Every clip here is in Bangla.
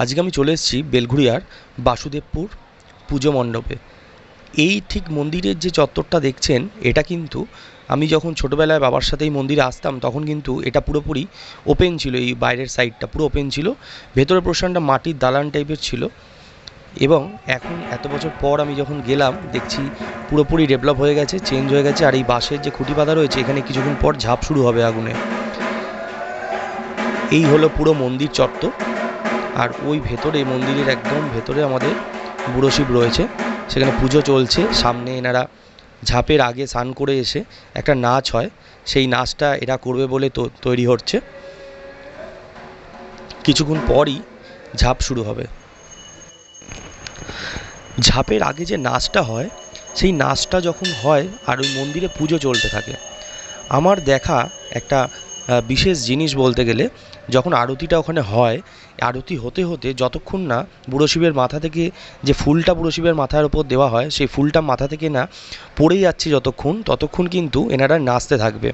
আজকে আমি চলে এসেছি বেলঘুরিয়ার বাসুদেবপুর পুজো মণ্ডপে। এই ঠিক মন্দিরের যে চত্বরটা দেখছেন, এটা কিন্তু আমি যখন ছোটোবেলায় বাবার সাথে এই মন্দিরে আসতাম, তখন কিন্তু এটা পুরোপুরি ওপেন ছিল, এই বাইরের সাইডটা পুরো ওপেন ছিল ভেতরের পোর্শনটা মাটির দালান টাইপের ছিল। এবং এখন এত বছর পর আমি যখন গেলাম, দেখছি পুরোপুরি ডেভেলপ হয়ে গেছে চেঞ্জ হয়ে গেছে, আর এই বাঁশের যে খুঁটি বাঁধা রয়েছে, এখানে কিছুক্ষণ পর ঝাঁপ শুরু হবে আগুনে। এই হলো পুরো মন্দির চত্বর। আর ওই ভেতরে, মন্দিরের একদম ভেতরে আমাদের বুড়ো শিব রয়েছে। সেখানে পুজো চলছে। সামনে এনারা ঝাঁপের আগে স্নান করে এসে একটা নাচ হয়। সেই নাচটা এরা করবে বলে তো তৈরি হচ্ছে। কিছুক্ষণ পরই ঝাঁপ শুরু হবে। ঝাঁপের আগে যে নাচটা হয়, সেই নাচটা যখন হয় আর ওই মন্দিরে পুজো চলতে থাকে, আমার দেখা একটা বিশেষ জিনিস বলতে গেলে, যখন আরতিটা ওখানে হয়, আরতি হতে হতে যতক্ষণ না বুড়ো শিবের মাথা থেকে যে ফুলটা বুড়ো শিবের মাথার ওপর দেওয়া হয়, সেই ফুলটা মাথা থেকে না পড়ে যাচ্ছে যতক্ষণ, ততক্ষণ কিন্তু এনারা নাচতে থাকবে।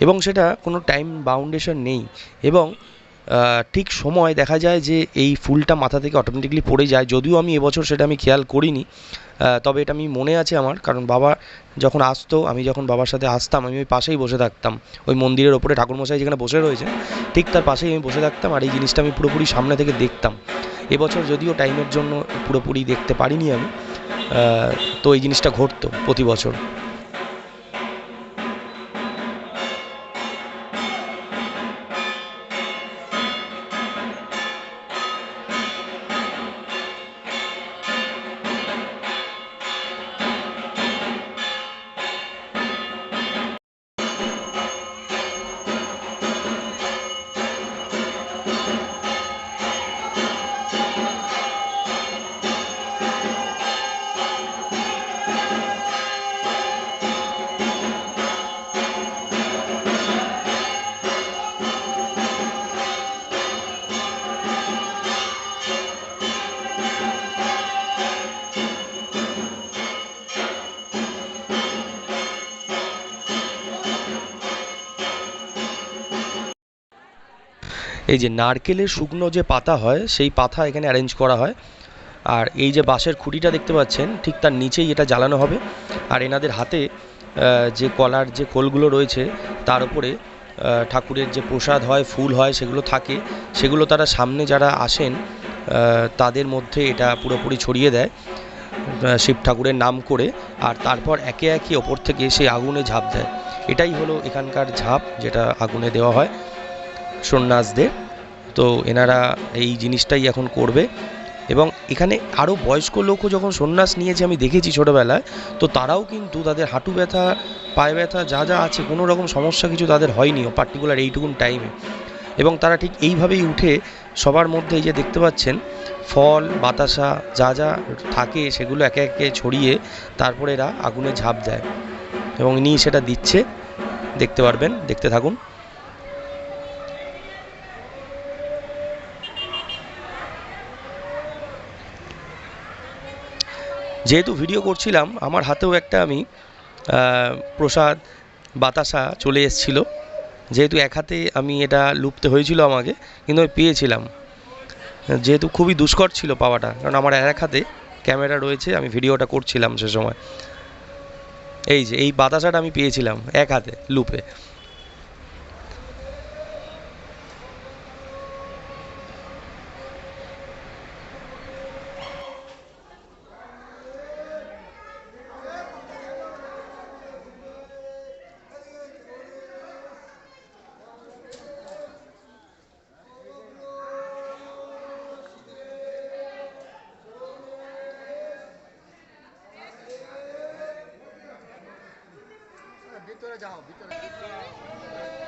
এবং সেটা কোনো টাইম বাউন্ডেশন নেই। এবং ঠিক সময় দেখা যায় যে এই ফুলটা মাথা থেকে অটোমেটিকলি পড়ে যায়। যদিও আমি এবছর সেটা আমি খেয়াল করিনি তবে এটা আমি মনে আছে আমার, কারণ বাবা যখন আসতো, আমি যখন বাবার সাথে আসতাম, আমি ওই পাশেই বসে থাকতাম। ওই মন্দিরের ওপরে ঠাকুরমশাই যেখানে বসে রয়েছে, ঠিক তার পাশেই আমি বসে থাকতাম আর এই জিনিসটা আমি পুরোপুরি সামনে থেকে দেখতাম। এবছর যদিও টাইমের জন্য পুরোপুরি দেখতে পারিনি আমি তো এই জিনিসটা ঘটতো প্রতি বছর। এই যে নারকেলের শুকনো যে পাতা হয়, সেই পাতা এখানে অ্যারেঞ্জ করা হয়। আর এই যে বাঁশের খুঁটিটা দেখতে পাচ্ছেন, ঠিক তার নিচেই এটা জ্বালানো হবে। আর এনাদের হাতে যে কলার যে খোলগুলো রয়েছে, তার উপরে ঠাকুরের যে প্রসাদ হয়, ফুল হয়, সেগুলো থাকে। সেগুলো তারা সামনে যারা আসেন তাদের মধ্যে এটা পুরোপুরি ছড়িয়ে দেয় শিব ঠাকুরের নাম করে। আর তারপর একে একে ওপর থেকে সেই আগুনে ঝাঁপ দেয়। এটাই হলো এখানকার ঝাঁপ, যেটা আগুনে দেওয়া হয়। সন্ন্যাসদের। তো এনারা এই জিনিসটাই এখন করবে। এবং এখানে আরও বয়স্ক লোকও যখন সন্ন্যাস নিয়েছে, আমি দেখেছি ছোটোবেলায়, তো তারাও কিন্তু তাদের হাঁটু ব্যথা, পায়ে ব্যথা, যা যা আছে, কোনো রকম সমস্যা কিছু তাদের হয়নি পার্টিকুলার এইটুকুন টাইমে এবং তারা ঠিক এইভাবেই উঠে সবার মধ্যে এই যে দেখতে পাচ্ছেন, ফল, বাতাসা, যা যা থাকে, সেগুলো একে একে ছড়িয়ে তারপরে এরা আগুনে ঝাঁপ দেয়। এবং ইনি সেটা দিচ্ছে, দেখতে পারবেন, দেখতে থাকুন। যেহেতু ভিডিও করছিলাম, আমার হাতেও একটা আমি প্রসাদ, বাতাসা চলে এসেছিল। যেহেতু এক হাতে আমি এটা লুপতে হয়েছিল আমাকে, কিন্তু আমি পেয়েছিলাম। যেহেতু খুবই দুষ্কর ছিল পাওয়াটা, কারণ আমার এক হাতে ক্যামেরা রয়েছে, আমি ভিডিওটা করছিলাম সে সময়। এই যে, এই বাতাসাটা আমি পেয়েছিলাম এক হাতে লুপে। ভিতরে যাও ভিতরে